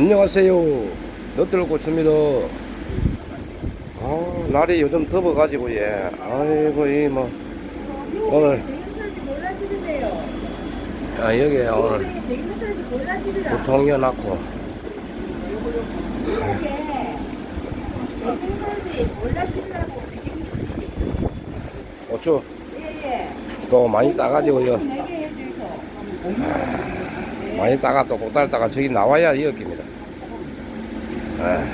안녕하세요. 너들 고추입니다. 아, 날이 요즘 더워가지고, 예. 아이고, 이, 뭐, 오늘. 아, 여기 오늘 대인설지 몰라주더라고. 고추. 또 많이 따가지고요. 해주소. 많이 따가 또 꼭다리다가 저기 나와야 이었깁니다. 아,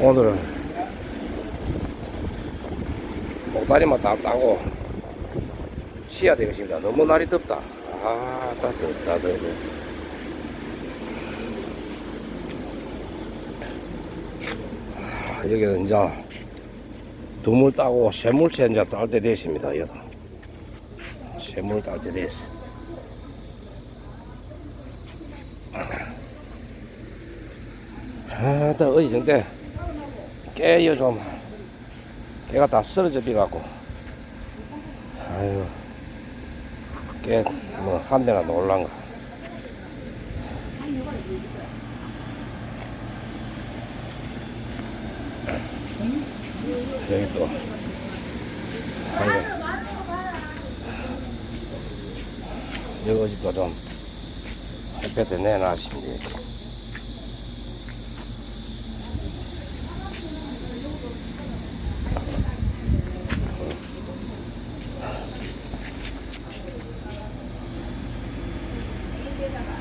오늘은 꼭다리만 다 따고 쉬어야 되겠습니다. 너무 날이 덥다. 아, 따뜻하다, 더워. 아, 여기는 이제 두물 따고 쇠물채 이제 딸 때 됐습니다. 쇠물 딸 때 됐어. 아, 나 어디 정때 깨요 좀. 깨가 다 쓰러져 비갖고. 아유, 깨, 뭐, 한 대나 놀란가. 여기 또, 아이고. 여기 어디 또좀 햇볕에 내놨습니다. 干嘛？